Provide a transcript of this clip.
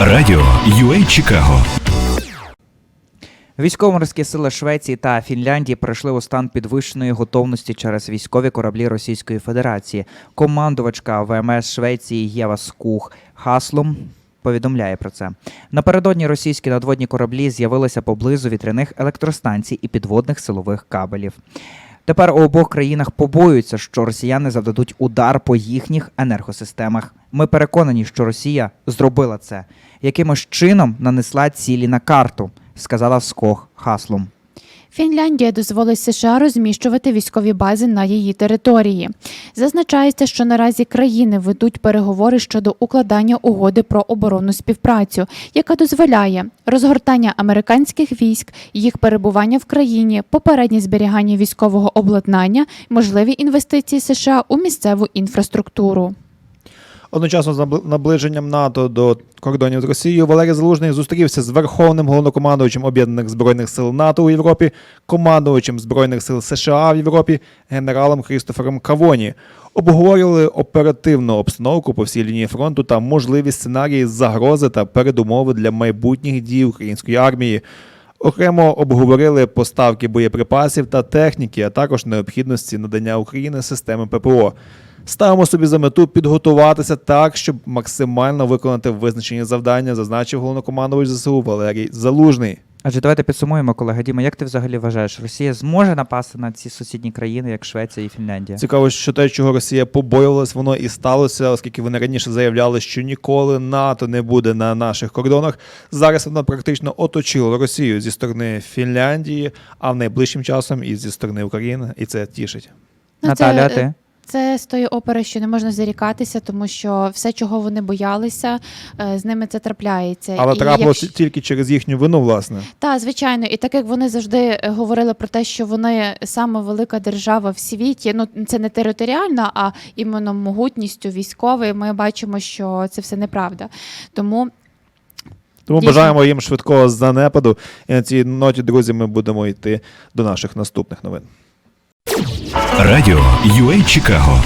Радіо UA Чикаго Військово-морські сили Швеції та Фінляндії перейшли у стан підвищеної готовності через військові кораблі Російської Федерації. Командувачка ВМС Швеції Єва Скух Хаслом повідомляє про це. Напередодні російські надводні кораблі з'явилися поблизу вітряних електростанцій і підводних силових кабелів. Тепер у обох країнах побоюються, що росіяни завдадуть удар по їхніх енергосистемах. Ми переконані, що Росія зробила це, якимось чином нанесла цілі на карту, сказала Скох Хаслом. Фінляндія дозволить США розміщувати військові бази на її території. Зазначається, що наразі країни ведуть переговори щодо укладання угоди про оборонну співпрацю, яка дозволяє розгортання американських військ, їх перебування в країні, попереднє зберігання військового обладнання, можливі інвестиції США у місцеву інфраструктуру. Одночасно з набли- наближенням НАТО до кордонів з Росією Валерій Залужний зустрівся з Верховним головнокомандувачем Об'єднаних Збройних сил НАТО у Європі, командувачем Збройних сил США в Європі, генералом Крістофером Кавоні. Обговорювали оперативну обстановку по всій лінії фронту та можливі сценарії загрози та передумови для майбутніх дій української армії. Окремо обговорили поставки боєприпасів та техніки, а також необхідності надання Україні системи ППО. Ставимо собі за мету підготуватися так, щоб максимально виконати визначені завдання, зазначив головнокомандувач ЗСУ Валерій Залужний. Адже давайте підсумуємо, колега Діма, як ти взагалі вважаєш, Росія зможе напасти на ці сусідні країни, як Швеція і Фінляндія? Цікаво, що те, чого Росія побоювалась, воно і сталося, оскільки вони раніше заявляли, що ніколи НАТО не буде на наших кордонах. Зараз воно практично оточило Росію зі сторони Фінляндії, а в найближчим часом і зі сторони України, і це тішить. Ну, Наталя, а ти? Це з тої опери, що не можна зарікатися, тому що все, чого вони боялися, е, з ними це трапляється. Але І трапилося якщо- тільки через їхню вину, власне. Та, звичайно, і так як вони завжди е, говорили про те, що вони саме велика держава в світі. Ну це не територіальна, а іменно могутністю військовою. Ми бачимо, що це все неправда. Тому Тому Дійсно. бажаємо їм швидкого занепаду. І на цій ноті, друзі, ми будемо йти до наших наступних новин. Радіо UA Чикаго